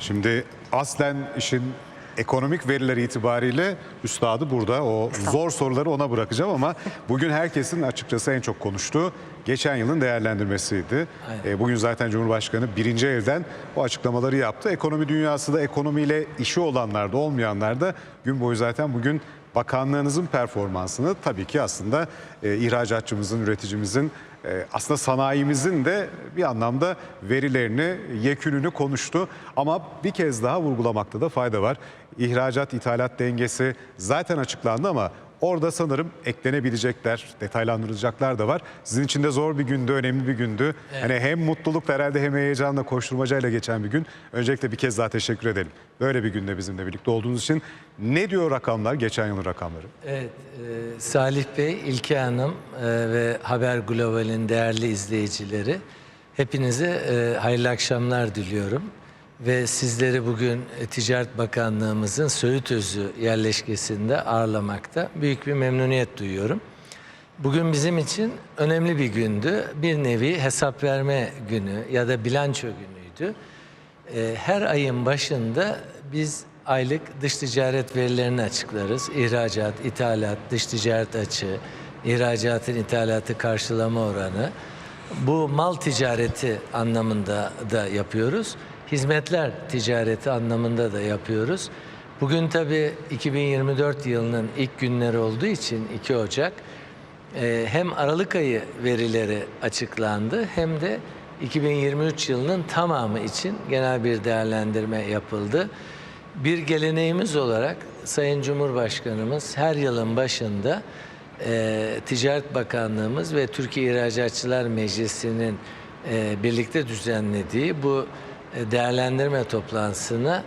Şimdi aslen işin ekonomik verileri itibariyle üstadı burada. O zor soruları ona bırakacağım ama bugün herkesin açıkçası en çok konuştuğu geçen yılın değerlendirmesiydi. E, Bugün zaten Cumhurbaşkanı birinci evden o açıklamaları yaptı. Ekonomi dünyası da ekonomiyle işi olanlar da olmayanlar da gün boyu zaten bugün bakanlığınızın performansını tabii ki aslında e, ihracatçımızın, üreticimizin aslında sanayimizin de bir anlamda verilerini, yekününü konuştu. Ama bir kez daha vurgulamakta da fayda var. İhracat, ithalat dengesi zaten açıklandı ama orada sanırım eklenebilecekler, detaylandırılacaklar da var. Sizin için de zor bir gündü, önemli bir gündü. Hani hem mutlulukla herhalde hem heyecanla, koşturmacayla geçen bir gün. Öncelikle bir kez daha teşekkür edelim. Böyle bir günde bizimle birlikte olduğunuz için. Ne diyor rakamlar, geçen yılın rakamları? Evet, e, Salih Bey, İlke Hanım e, ve Haber Global'in değerli izleyicileri, hepinize e, hayırlı akşamlar diliyorum. Ve sizleri bugün e, Ticaret Bakanlığımızın Söğütözü yerleşkesinde ağırlamakta büyük bir memnuniyet duyuyorum. Bugün bizim için önemli bir gündü. Bir nevi hesap verme günü ya da bilanço günüydü. Ee, Her ayın başında biz aylık dış ticaret verilerini açıklarız. İhracat, ithalat, dış ticaret açığı, ihracatın ithalatı karşılama oranı. Bu mal ticareti anlamında da yapıyoruz. Hizmetler ticareti anlamında da yapıyoruz. Bugün tabii 2024 yılının ilk günleri olduğu için 2 Ocak ee, hem Aralık ayı verileri açıklandı hem de 2023 yılının tamamı için genel bir değerlendirme yapıldı. Bir geleneğimiz olarak Sayın Cumhurbaşkanımız her yılın başında e, Ticaret Bakanlığımız ve Türkiye İhracatçılar Meclisi'nin e, birlikte düzenlediği bu e, değerlendirme toplantısına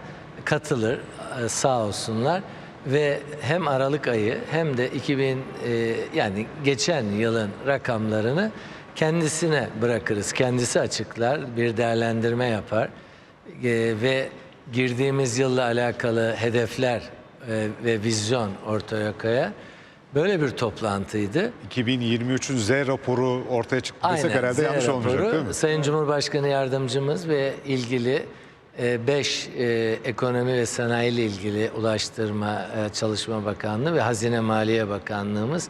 katılır e, sağ olsunlar ve hem Aralık ayı hem de 2000 e, yani geçen yılın rakamlarını kendisine bırakırız. Kendisi açıklar, bir değerlendirme yapar E, ve girdiğimiz yılla alakalı hedefler e, ve vizyon ortaya koyar. Böyle bir toplantıydı. 2023'ün Z raporu ortaya çıktı desek Aynen, herhalde Z yanlış olmayacak raporu, değil mi? Sayın Cumhurbaşkanı Yardımcımız ve ilgili 5 ekonomi ve sanayi ile ilgili Ulaştırma e, Çalışma Bakanlığı ve Hazine Maliye Bakanlığımız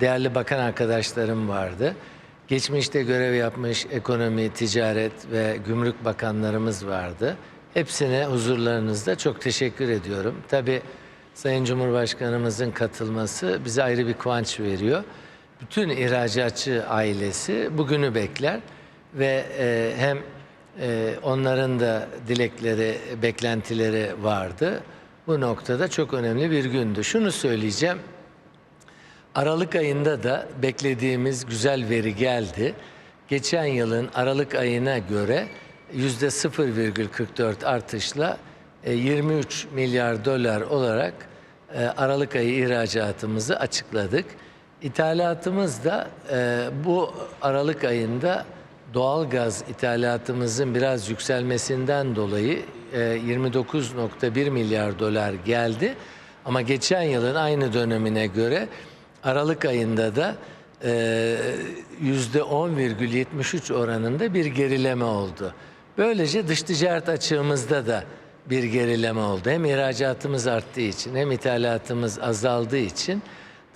değerli bakan arkadaşlarım vardı. Geçmişte görev yapmış ekonomi, ticaret ve gümrük bakanlarımız vardı. Hepsine huzurlarınızda çok teşekkür ediyorum. Tabii Sayın Cumhurbaşkanımızın katılması bize ayrı bir kıvanç veriyor. Bütün ihracatçı ailesi bugünü bekler ve e, hem e, onların da dilekleri, beklentileri vardı. Bu noktada çok önemli bir gündü. Şunu söyleyeceğim. Aralık ayında da beklediğimiz güzel veri geldi. Geçen yılın Aralık ayına göre yüzde 0,44 artışla 23 milyar dolar olarak e, Aralık ayı ihracatımızı açıkladık. İthalatımız da e, bu Aralık ayında doğal gaz ithalatımızın biraz yükselmesinden dolayı e, 29.1 milyar dolar geldi. Ama geçen yılın aynı dönemine göre Aralık ayında da e, yüzde 10,73 oranında bir gerileme oldu. Böylece dış ticaret açığımızda da bir gerileme oldu. Hem ihracatımız arttığı için hem ithalatımız azaldığı için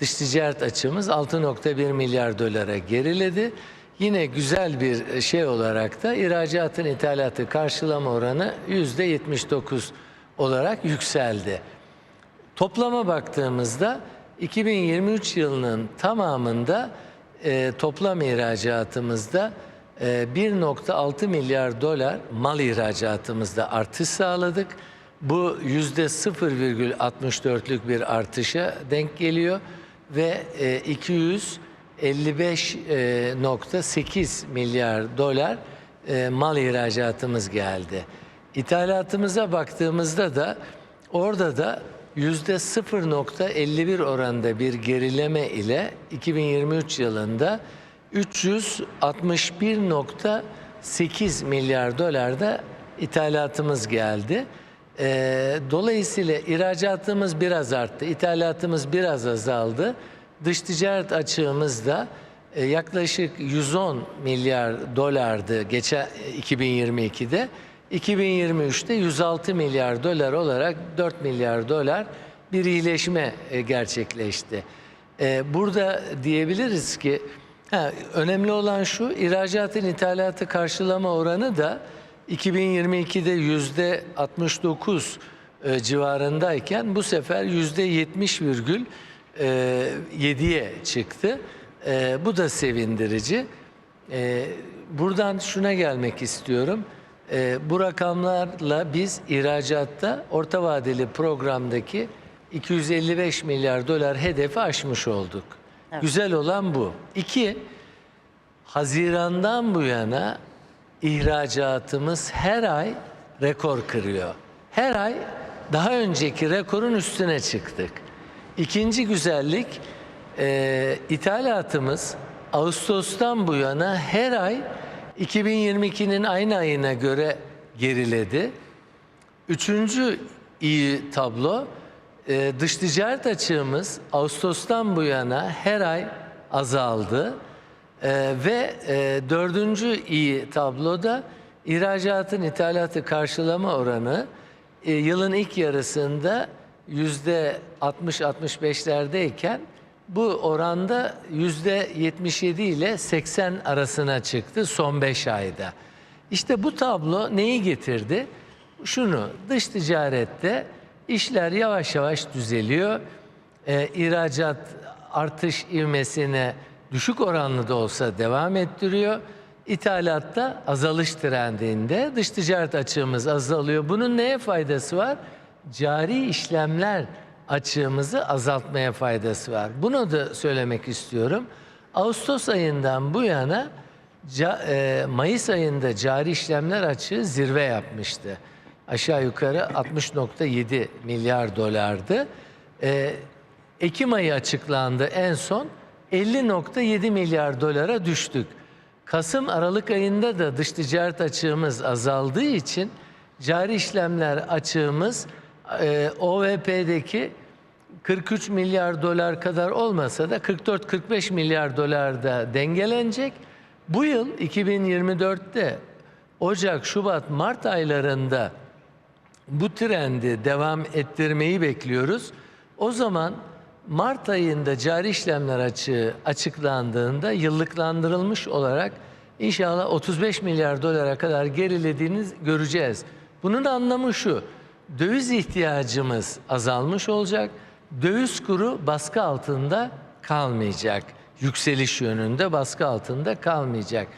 dış ticaret açığımız 6.1 milyar dolara geriledi. Yine güzel bir şey olarak da ihracatın ithalatı karşılama oranı yüzde 79 olarak yükseldi. Toplama baktığımızda 2023 yılının tamamında e, toplam ihracatımızda 1.6 milyar dolar mal ihracatımızda artış sağladık. Bu yüzde 0,64'lük bir artışa denk geliyor ve e, 255.8 milyar dolar e, mal ihracatımız geldi. İthalatımıza baktığımızda da orada da yüzde 0.51 oranda bir gerileme ile 2023 yılında 361.8 milyar dolarda ithalatımız geldi. Ee, dolayısıyla ihracatımız biraz arttı, ithalatımız biraz azaldı. Dış ticaret açığımız da e, yaklaşık 110 milyar dolardı geçen 2022'de. 2023'te 106 milyar dolar olarak 4 milyar dolar bir iyileşme e, gerçekleşti. E, Burada diyebiliriz ki ha, önemli olan şu ihraçatın ithalatı karşılama oranı da 2022'de yüzde 69 e, civarındayken bu sefer yüzde 70,7'ye çıktı. E, Bu da sevindirici. E, Buradan şuna gelmek istiyorum. E, Bu rakamlarla biz ihracatta orta vadeli programdaki 255 milyar dolar hedefi aşmış olduk. Güzel olan bu. İki, Haziran'dan bu yana ihracatımız her ay rekor kırıyor. Her ay daha önceki rekorun üstüne çıktık. İkinci güzellik e, ithalatımız Ağustos'tan bu yana her ay 2022'nin aynı ayına göre geriledi. Üçüncü iyi tablo e, dış ticaret açığımız Ağustos'tan bu yana her ay azaldı. E, ve e, dördüncü iyi tabloda ihracatın ithalatı karşılama oranı e, yılın ilk yarısında yüzde 60-65'lerdeyken bu oranda yüzde 77 ile 80 arasına çıktı son 5 ayda. İşte bu tablo neyi getirdi? Şunu, dış ticarette işler yavaş yavaş düzeliyor. Ee, ihracat artış ivmesine düşük oranlı da olsa devam ettiriyor. İthalatta azalış trendinde dış ticaret açığımız azalıyor. Bunun neye faydası var? Cari işlemler açığımızı azaltmaya faydası var. Bunu da söylemek istiyorum. Ağustos ayından bu yana e, Mayıs ayında cari işlemler açığı zirve yapmıştı. Aşağı yukarı 60.7 milyar dolardı. E, Ekim ayı açıklandı en son 50.7 milyar dolara düştük. Kasım Aralık ayında da dış ticaret açığımız azaldığı için cari işlemler açığımız e, OVP'deki 43 milyar dolar kadar olmasa da 44-45 milyar dolarda dengelenecek. Bu yıl 2024'te Ocak, Şubat, Mart aylarında bu trendi devam ettirmeyi bekliyoruz. O zaman Mart ayında cari işlemler açığı açıklandığında yıllıklandırılmış olarak inşallah 35 milyar dolara kadar gerilediğini göreceğiz. Bunun anlamı şu. Döviz ihtiyacımız azalmış olacak. Döviz kuru baskı altında kalmayacak. Yükseliş yönünde baskı altında kalmayacak.